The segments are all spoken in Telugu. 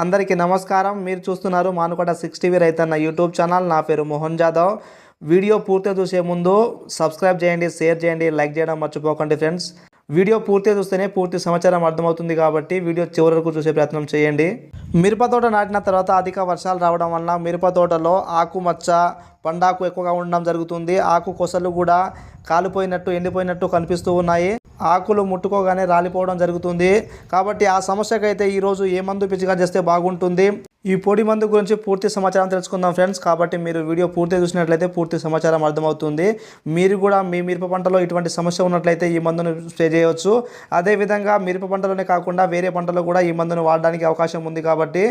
అందరికీ నమస్కారం. మీరు చూస్తున్నారు మానుకోట సిక్స్ టీవీ రైతన్న యూట్యూబ్ ఛానల్. నా పేరు మోహన్ జాదవ్. వీడియో పూర్తిగా చూసే ముందు సబ్స్క్రైబ్ చేయండి షేర్ చేయండి లైక్ చేయడం మర్చిపోకండి ఫ్రెండ్స్. వీడియో పూర్తిగా చూస్తేనే పూర్తి సమాచారం అర్థమవుతుంది కాబట్టి వీడియో చివరకు చూసే ప్రయత్నం చేయండి. మిరప తోట నాటిన తర్వాత అధిక వర్షాలు రావడం వల్ల మిరప తోటలో ఆకుమచ్చ పండాకు ఎక్కువగా ఉండడం జరుగుతుంది. ఆకు కొసలు కూడా కాలిపోయినట్టు ఎండిపోయినట్టు కనిపిస్తూ ఉన్నాయి. ఆకులు ముట్టుకోగానే రాలిపోవడం జరుగుతుంది. కాబట్టి ఆ సమస్యకైతే ఈరోజు ఏ మందు పిచ్చిగా చేస్తే బాగుంటుంది? ఈ పొడి మందు గురించి పూర్తి సమాచారం తెలుసుకుందాం ఫ్రెండ్స్. కాబట్టి మీరు వీడియో పూర్తి చూసినట్లయితే పూర్తి సమాచారం అర్థమవుతుంది. మీరు కూడా మీ మిరప పంటలో ఇటువంటి సమస్య ఉన్నట్లయితే ఈ మందును స్ప్రే చేయవచ్చు అదేవిధంగా మిరప పంటలోనే కాకుండా వేరే పంటలో కూడా ఈ మందును వాడడానికి అవకాశం ఉంది కాబట్టి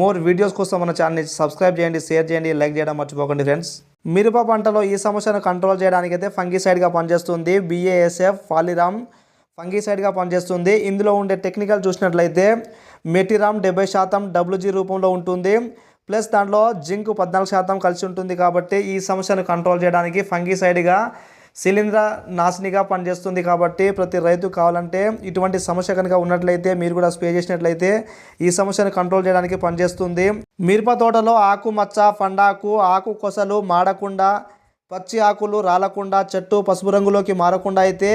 మోర్ వీడియోస్ కోసం మన ఛానల్ని సబ్స్క్రైబ్ చేయండి షేర్ చేయండి లైక్ చేయడం మర్చిపోకండి ఫ్రెండ్స్. మిరప పంటలో ఈ సమస్యను కంట్రోల్ చేయడానికి అయితే ఫంగిసైడ్గా పనిచేస్తుంది. బిఏఎస్ఎఫ్ ఫాలిరామ్ ఫంగిసైడ్గా పనిచేస్తుంది. ఇందులో ఉండే టెక్నికల్ చూసినట్లయితే మెటిరామ్ డెబ్బై శాతం డబ్ల్యూజీ రూపంలో ఉంటుంది. ప్లస్ దాంట్లో జింక్ పద్నాలుగు శాతం కలిసి ఉంటుంది కాబట్టి ఈ సమస్యను కంట్రోల్ చేయడానికి ఫంగిసైడ్గా శిలీంద్ర నాశనిగా పనిచేస్తుంది కాబట్టి ప్రతి రైతు కావాలంటే ఇటువంటి సమస్య కనుక ఉన్నట్లయితే మీరు కూడా స్ప్రే చేసినట్లయితే ఈ సమస్యను కంట్రోల్ చేయడానికి పనిచేస్తుంది. మిరప తోటలో ఆకు మచ్చ పండాకు ఆకు కొసలు మాడకుండా పచ్చి ఆకులు రాలకుండా చెట్టు పసుపు రంగులోకి మారకుండా అయితే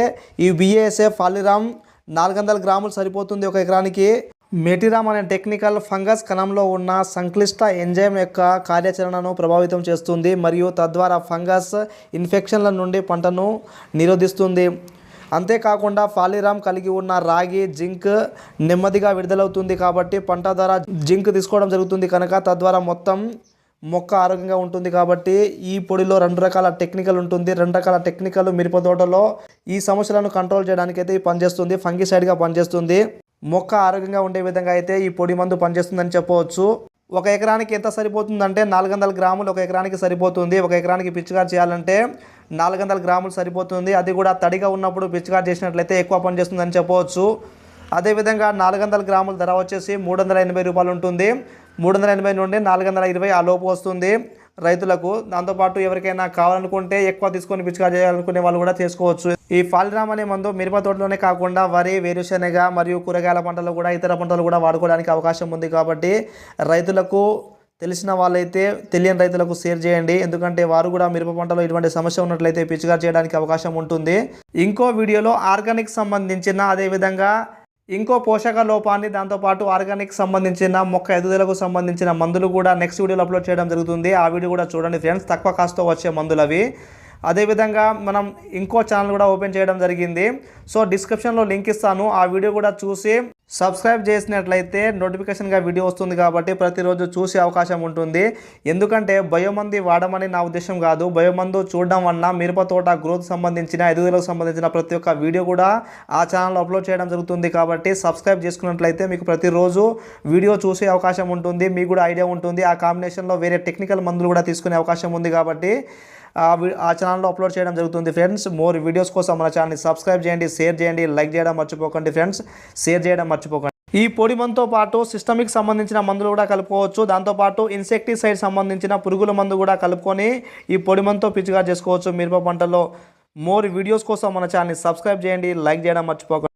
ఈ బిఏఎస్ఎఫ్ ఫాలిరామ్ నాలుగు వందల గ్రాములు సరిపోతుంది ఒక ఎకరానికి. మెటిరామ్ అనే టెక్నికల్ ఫంగస్ కణంలో ఉన్న సంక్లిష్ట ఎంజైమ్ యొక్క కార్యాచరణను ప్రభావితం చేస్తుంది మరియు తద్వారా ఫంగస్ ఇన్ఫెక్షన్ల నుండి పంటను నిరోధిస్తుంది. అంతేకాకుండా ఫాలిరామ్ కలిగి ఉన్న రాగి జింక్ నెమ్మదిగా విడుదలవుతుంది కాబట్టి పంట ద్వారా జింక్ తీసుకోవడం జరుగుతుంది కనుక తద్వారా మొత్తం మొక్క ఆరోగ్యంగా ఉంటుంది కాబట్టి ఈ పొడిలో రెండు రకాల టెక్నికల్ ఉంటుంది. రెండు రకాల టెక్నికల్ మిరప తోటలో ఈ సమస్యలను కంట్రోల్ చేయడానికి అయితే పనిచేస్తుంది ఫంగిసైడ్గా పనిచేస్తుంది. మొక్క ఆరోగ్యంగా ఉండే విధంగా అయితే ఈ పొడి మందు పనిచేస్తుందని చెప్పవచ్చు. ఒక ఎకరానికి ఎంత సరిపోతుందంటే నాలుగు వందల గ్రాములు ఒక ఎకరానికి సరిపోతుంది. ఒక ఎకరానికి పిచ్చిగారు చేయాలంటే నాలుగు వందల గ్రాములు సరిపోతుంది. అది కూడా తడిగా ఉన్నప్పుడు పిచ్చిగారు చేసినట్లయితే ఎక్కువ పనిచేస్తుందని చెప్పవచ్చు. అదేవిధంగా నాలుగు వందల గ్రాముల ధర వచ్చేసి మూడు వందల ఎనభై రూపాయలు ఉంటుంది. మూడు వందల ఎనభై నుండి నాలుగు వందల ఇరవై ఆ లోపు వస్తుంది. రైతులకు దాంతోపాటు ఎవరికైనా కావాలనుకుంటే ఎక్కువ తీసుకొని పిచ్చిగా చేయాలనుకునే వాళ్ళు కూడా చేసుకోవచ్చు. ఈ ఫాలిరామ్ అనే మందు మిరప తోటలోనే కాకుండా వరి వేరుశనగ మరియు కూరగాయల పంటలు కూడా ఇతర పంటలు కూడా వాడుకోవడానికి అవకాశం ఉంది కాబట్టి రైతులకు తెలిసిన వాళ్ళైతే తెలియని రైతులకు షేర్ చేయండి. ఎందుకంటే వారు కూడా మిరప పంటలో ఇటువంటి సమస్య ఉన్నట్లయితే పిచికారి చేయడానికి అవకాశం ఉంటుంది. ఇంకో వీడియోలో ఆర్గానిక్ సంబంధించిన అదేవిధంగా ఇంకో పోషక లోపాన్ని దాంతోపాటు ఆర్గానిక్ సంబంధించిన మొక్క ఎదుగుదలకు సంబంధించిన మందులు కూడా నెక్స్ట్ వీడియోలో అప్లోడ్ చేయడం జరుగుతుంది. ఆ వీడియో కూడా చూడండి ఫ్రెండ్స్. తక్కువ కాస్ట్తో వచ్చే మందులు అవి అదేవిధంగా మనం ఇంకో ఛానల్ కూడా ఓపెన్ చేయడం జరిగింది. సో డిస్క్రిప్షన్లో లింక్ ఇస్తాను. ఆ వీడియో కూడా చూసి సబ్స్క్రైబ్ చేసినట్లయితే నోటిఫికేషన్గా వీడియో వస్తుంది కాబట్టి ప్రతిరోజు చూసే అవకాశం ఉంటుంది. ఎందుకంటే బయోమంది వాడమని నా ఉద్దేశం కాదు. బయోమందు చూడడం వలన మిరప తోట గ్రోత్ సంబంధించిన ఎదుగుదలకు సంబంధించిన ప్రతి ఒక్క వీడియో కూడా ఆ ఛానల్లో అప్లోడ్ చేయడం జరుగుతుంది కాబట్టి సబ్స్క్రైబ్ చేసుకున్నట్లయితే మీకు ప్రతిరోజు వీడియో చూసే అవకాశం ఉంటుంది. మీకు కూడా ఐడియా ఉంటుంది. ఆ కాంబినేషన్లో వేరే టెక్నికల్ మందులు కూడా తీసుకునే అవకాశం ఉంది కాబట్టి ఆ ఛానల్లో అప్లోడ్ చేయడం జరుగుతుంది. ఫ్రెండ్స్ మోర్ వీడియోస్ కోసం మన ఛానల్ని సబ్స్క్రైబ్ చేయండి షేర్ చేయండి లైక్ చేయడం మర్చిపోకండి ఫ్రెండ్స్ షేర్ చేయడం మర్చిపోకండి. ఈ పొడి మందుతో పాటు సిస్టమిక్ సంబంధించిన మందులు కూడా కలుపుకోవచ్చు. దాంతోపాటు ఇన్సెక్టిసైడ్ సంబంధించిన పురుగుల మందు కూడా కలుపుకొని ఈ పొడి మందుతో పిచ్చిగా చేసుకోవచ్చు. మిరప పంటలో మోర్ వీడియోస్ కోసం మన ఛానల్ని సబ్స్క్రైబ్ చేయండి లైక్ చేయడం మర్చిపోకండి.